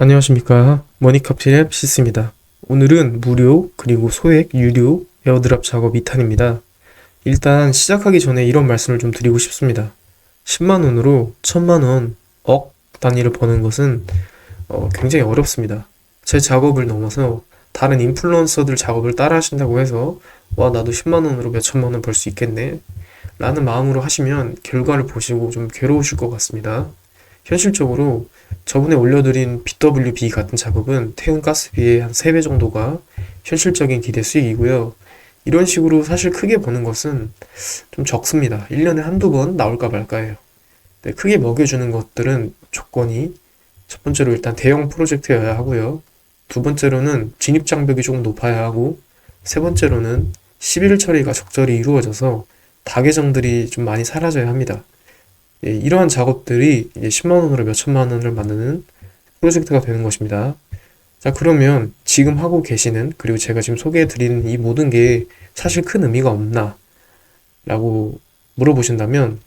안녕하십니까. 머니카피랩 시스입니다. 오늘은 무료 그리고 소액 유료 에어드랍 작업 2탄입니다. 일단 시작하기 전에 이런 말씀을 좀 드리고 싶습니다. 10만 원으로 1000만 원, 억 단위를 버는 것은 어, 굉장히 어렵습니다. 제 작업을 넘어서 다른 인플루언서들 작업을 따라 하신다고 해서 와 나도 10만 원으로 몇 천만 원 벌 수 있겠네 라는 마음으로 하시면 결과를 보시고 좀 괴로우실 것 같습니다. 현실적으로 저번에 올려드린 BWB 같은 작업은 태운 가스비의 한 3배 정도가 현실적인 기대 수익이고요. 이런 식으로 사실 크게 버는 것은 좀 적습니다. 1년에 한두 번 나올까 말까예요. 네, 크게 먹여주는 것들은 조건이 첫 번째로 일단 대형 프로젝트여야 하고요. 두 번째로는 진입 장벽이 조금 높아야 하고 세 번째로는 11일 처리가 적절히 이루어져서 다계정들이 좀 많이 사라져야 합니다. 예, 이러한 작업들이 이제 10만 원으로 몇 천만 원을 만드는 프로젝트가 되는 것입니다. 자, 그러면 지금 하고 계시는, 그리고 제가 지금 소개해 드리는 이 모든 게 사실 큰 의미가 없나? 라고 물어보신다면,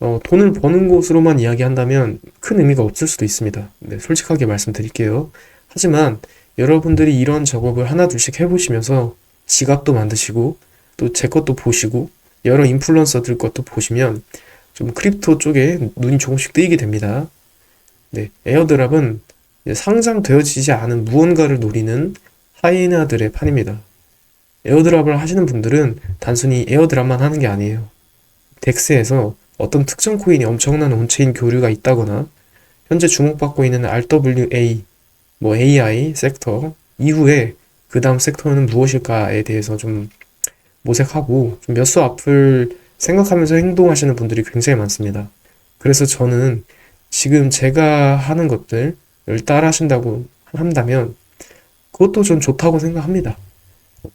어, 돈을 버는 곳으로만 이야기한다면 큰 의미가 없을 수도 있습니다. 네, 솔직하게 말씀드릴게요. 하지만 여러분들이 이런 작업을 하나둘씩 해보시면서 지갑도 만드시고, 또 제 것도 보시고, 여러 인플루언서들 것도 보시면 좀 크립토 쪽에 눈이 조금씩 뜨이게 됩니다. 네, 에어드랍은 상장되어지지 않은 무언가를 노리는 하이에나들의 판입니다. 에어드랍을 하시는 분들은 단순히 에어드랍만 하는 게 아니에요. 덱스에서 어떤 특정 코인이 엄청난 온체인 교류가 있다거나 현재 주목받고 있는 RWA, 뭐 AI 섹터 이후에 그 다음 섹터는 무엇일까에 대해서 좀 모색하고 좀 몇 수 앞을 생각하면서 행동하시는 분들이 굉장히 많습니다. 그래서 저는 지금 제가 하는 것들을 따라 하신다고 한다면 그것도 좀 좋다고 생각합니다.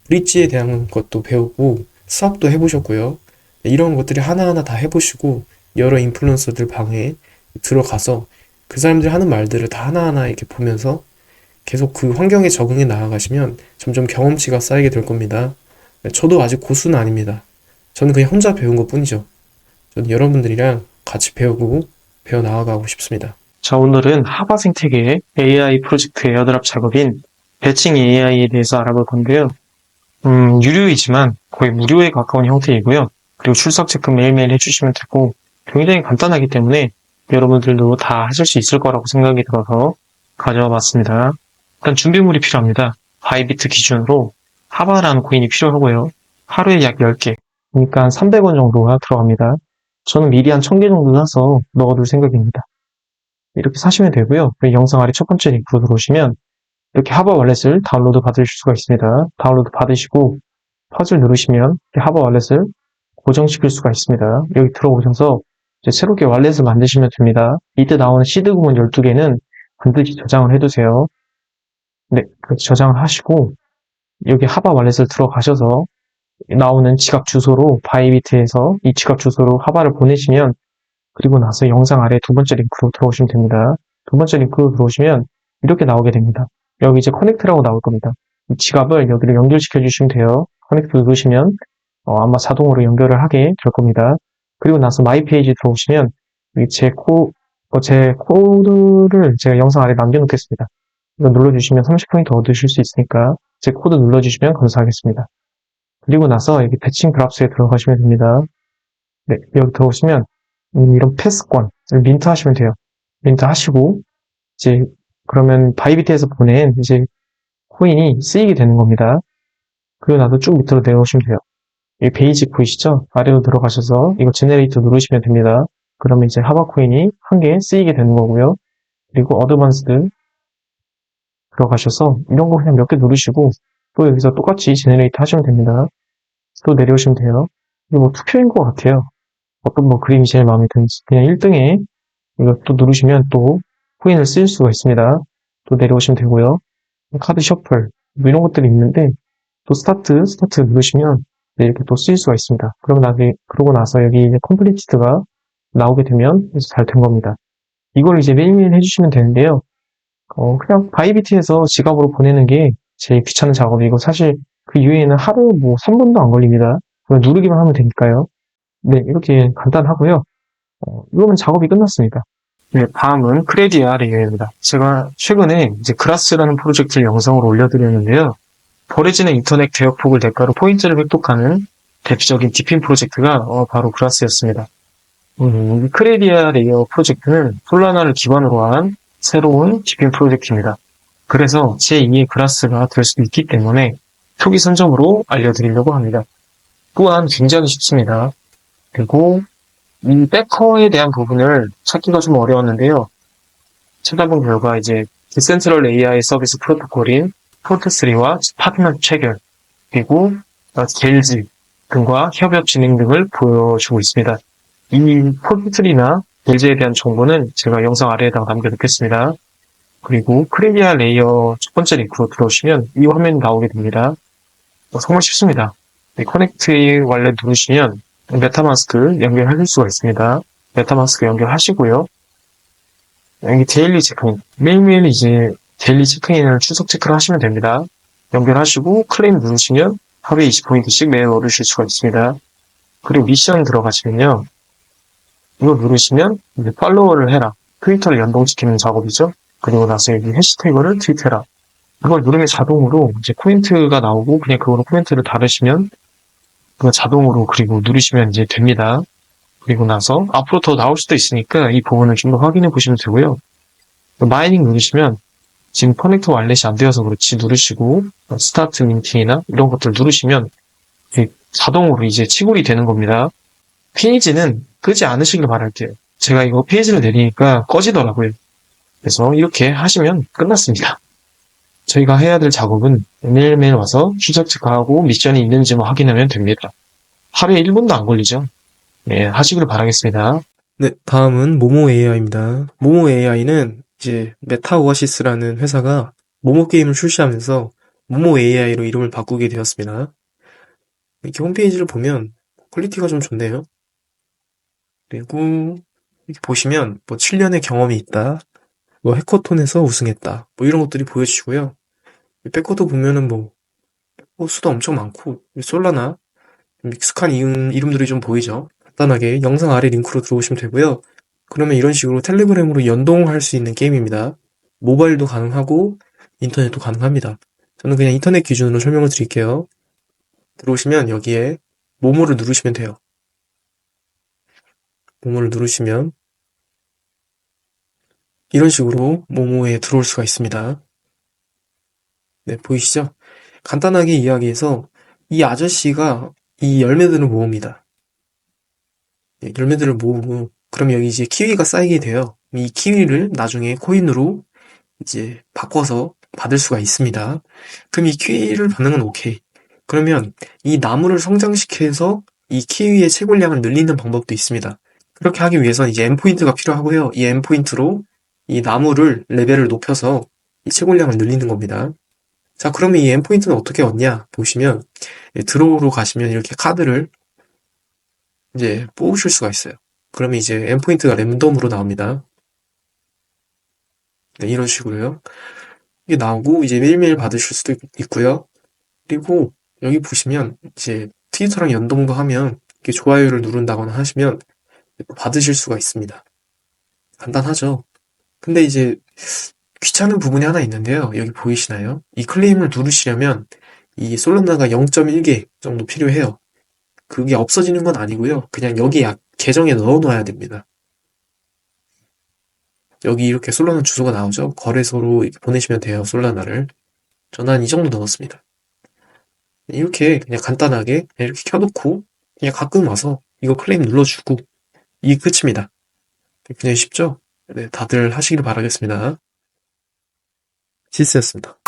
브릿지에 대한 것도 배우고 수업도 해보셨고요. 이런 것들이 하나하나 다 해보시고 여러 인플루언서들 방에 들어가서 그 사람들이 하는 말들을 다 하나하나 이렇게 보면서 계속 그 환경에 적응해 나아가시면 점점 경험치가 쌓이게 될 겁니다. 저도 아직 고수는 아닙니다. 저는 그냥 혼자 배운 것 뿐이죠. 저는 여러분들이랑 같이 배우고 배워 나아가고 싶습니다. 자, 오늘은 하바 생태계의 AI 프로젝트 에어드랍 작업인 배칭 AI에 대해서 알아볼 건데요. 음, 유료이지만 거의 무료에 가까운 형태이고요. 그리고 출석 체크 매일매일 해주시면 되고 굉장히 간단하기 때문에 여러분들도 다 하실 수 있을 거라고 생각이 들어서 가져와 봤습니다. 일단 준비물이 필요합니다. 바이비트 기준으로 하바라는 코인이 필요하고요. 하루에 약 10개, 그러니까 한 300원 정도가 들어갑니다. 저는 미리 한 1000개 정도 사서 넣어둘 생각입니다. 이렇게 사시면 되고요. 그리고 영상 아래 첫 번째 링크로 들어오시면 이렇게 하바 월렛을 다운로드 받으실 수가 있습니다. 다운로드 받으시고 퍼즐 누르시면 하바 월렛을 고정시킬 수가 있습니다. 여기 들어오셔서 새롭게 월렛을 만드시면 됩니다. 이때 나오는 시드 구문 12개는 반드시 저장을 해두세요. 네, 저장을 하시고 여기 하바 월렛을 들어가셔서 나오는 지갑 주소로 바이비트에서 이 지갑 주소로 하바를 보내시면 그리고 나서 영상 아래 두 번째 링크로 들어오시면 됩니다. 두 번째 링크로 들어오시면 이렇게 나오게 됩니다. 여기 이제 커넥트라고 나올 겁니다. 이 지갑을 여기로 연결시켜 주시면 돼요. 커넥트 누르시면 어, 아마 자동으로 연결을 하게 될 겁니다. 그리고 나서 마이 페이지 들어오시면 제 코, 어, 제 코드를 제가 영상 아래 남겨놓겠습니다. 이거 눌러주시면 30포인트 얻으실 수 있으니까 제 코드 눌러주시면 감사하겠습니다. 그리고 나서 여기 배칭 그랍스에 들어가시면 됩니다. 네, 여기 들어오시면 음, 이런 패스권을 민트 하시면 돼요. 민트 하시고 이제 그러면 바이비트에서 보낸 이제 코인이 쓰이게 되는 겁니다. 그리고 나서 쭉 밑으로 내려오시면 돼요. 이 베이지 보이시죠? 아래로 들어가셔서 이거 제네레이터 누르시면 됩니다. 그러면 이제 하바 코인이 한 개 쓰이게 되는 거고요. 그리고 어드밴스드 들어가셔서 이런 거 그냥 몇 개 누르시고 또 여기서 똑같이 제네레이트 하시면 됩니다. 또 내려오시면 돼요. 이게 뭐 투표인 것 같아요. 어떤 뭐 그림이 제일 마음에 드는지 그냥 1등에 이거 또 누르시면 또 코인을 쓸 수가 있습니다. 또 내려오시면 되고요. 카드 셔플 뭐 이런 것들이 있는데 또 스타트 스타트 누르시면 네, 이렇게 또쓸 수가 있습니다. 그러고 나서 그러고 나서 여기 이제 컴플리티드가 나오게 되면 이제 잘된 겁니다. 이걸 이제 매일매일 해주시면 되는데요. 어, 그냥 바이비트에서 지갑으로 보내는 게 제일 귀찮은 작업이고 사실 그 이후에는 하루 뭐 3분도 안 걸립니다. 누르기만 하면 되니까요. 네, 이렇게 간단하고요. 어, 이거면 작업이 끝났습니다. 네, 다음은 크레디아 레이어입니다. 제가 최근에 이제 그라스라는 프로젝트를 영상으로 올려드렸는데요. 버려지는 인터넷 대역폭을 대가로 포인트를 획득하는 대표적인 디핀 프로젝트가 어, 바로 그라스였습니다. 음, 이 크레디아 레이어 프로젝트는 솔라나를 기반으로 한 새로운 디핀 프로젝트입니다. 그래서 제2의 그라스가 될 수도 있기 때문에 초기 선점으로 알려드리려고 합니다. 또한 굉장히 쉽습니다. 그리고 이 백커에 대한 부분을 찾기가 좀 어려웠는데요. 찾아본 결과 이제 디센트럴 AI 서비스 프로토콜인 포트3와 파트너 체결, 그리고 어, 겔즈 등과 협업 진행 등을 보여주고 있습니다. 이 포트3나 겔즈에 대한 정보는 제가 영상 아래에다가 남겨놓겠습니다. 그리고 크레디아 레이어 첫 번째 링크로 들어오시면 이 화면이 나오게 됩니다. 어, 정말 쉽습니다. 네, 커넥트 완료 누르시면 메타마스크 연결하실 수가 있습니다. 메타마스크 연결하시고요. 여기 데일리 체크인. 매일매일 이제 데일리 체크인을 추석 체크를 하시면 됩니다. 연결하시고 클레임 누르시면 하루에 20포인트씩 매일 얻으실 수가 있습니다. 그리고 미션 들어가시면요. 이거 누르시면 이제 팔로워를 해라. 트위터를 연동시키는 작업이죠. 그리고 나서 여기 해시태그를 트윗해라. 이걸 누르면 자동으로 이제 코멘트가 나오고 그냥 그거로 코멘트를 달으시면 그거 자동으로 그리고 누르시면 이제 됩니다. 그리고 나서 앞으로 더 나올 수도 있으니까 이 부분을 좀 더 확인해 보시면 되고요. 마이닝 누르시면 지금 커넥터 완렛이 안 되어서 그렇지 누르시고 스타트 민팅이나 이런 것들 누르시면 자동으로 이제 치골이 되는 겁니다. 페이지는 끄지 않으시길 바랄게요. 제가 이거 페이지를 내리니까 꺼지더라고요. 그래서 이렇게 하시면 끝났습니다. 저희가 해야 될 작업은 매일매일 와서 추적 체크하고 미션이 있는지 만 확인하면 됩니다. 하루에 1분도 안 걸리죠. 네, 하시길 바라겠습니다. 네, 다음은 모모 AI입니다. 모모 AI는 이제 메타 오아시스라는 회사가 모모 게임을 출시하면서 모모 AI로 이름을 바꾸게 되었습니다. 이렇게 홈페이지를 보면 퀄리티가 좀 좋네요. 그리고 이렇게 보시면 뭐 7년의 경험이 있다. 뭐 해커톤에서 우승했다. 뭐 이런 것들이 보여지고요. 백커도 보면은 뭐 어, 수도 엄청 많고 솔라나 익숙한 이름, 이름들이 좀 보이죠. 간단하게 영상 아래 링크로 들어오시면 되고요. 그러면 이런 식으로 텔레그램으로 연동할 수 있는 게임입니다. 모바일도 가능하고 인터넷도 가능합니다. 저는 그냥 인터넷 기준으로 설명을 드릴게요. 들어오시면 여기에 모모를 누르시면 돼요. 모모를 누르시면 이런 식으로 모모에 들어올 수가 있습니다. 네, 보이시죠? 간단하게 이야기해서 이 아저씨가 이 열매들을 모읍니다. 예, 열매들을 모으고 그럼 여기 이제 키위가 쌓이게 돼요. 이 키위를 나중에 코인으로 이제 바꿔서 받을 수가 있습니다. 그럼 이 키위를 받는 건 오케이. 그러면 이 나무를 성장시켜서 이 키위의 채굴량을 늘리는 방법도 있습니다. 그렇게 하기 위해서는 이제 end포인트가 필요하고요. 이 end포인트로 이 나무를 레벨을 높여서 이 채굴량을 늘리는 겁니다. 자, 그러면 이 end포인트는 어떻게 얻냐? 보시면 예, 드로우로 가시면 이렇게 카드를 이제 뽑으실 수가 있어요. 그러면 이제 end포인트가 랜덤으로 나옵니다. 네, 이런 식으로요. 이게 나오고 이제 매일매일 받으실 수도 있고요. 그리고 여기 보시면 이제 트위터랑 연동도 하면 이렇게 좋아요를 누른다거나 하시면 받으실 수가 있습니다. 간단하죠? 근데 이제 귀찮은 부분이 하나 있는데요. 여기 보이시나요? 이 클레임을 누르시려면 이 솔라나가 0.1개 정도 필요해요. 그게 없어지는 건 아니고요. 그냥 여기 약 계정에 넣어 놔야 됩니다. 여기 이렇게 솔라나 주소가 나오죠? 거래소로 보내시면 돼요. 솔라나를. 저는 한이 정도 넣었습니다. 이렇게 그냥 간단하게 이렇게 켜놓고 그냥 가끔 와서 이거 클레임 눌러주고 이게 끝입니다. 굉장히 쉽죠? 네, 다들 하시길 바라겠습니다. 시스였습니다.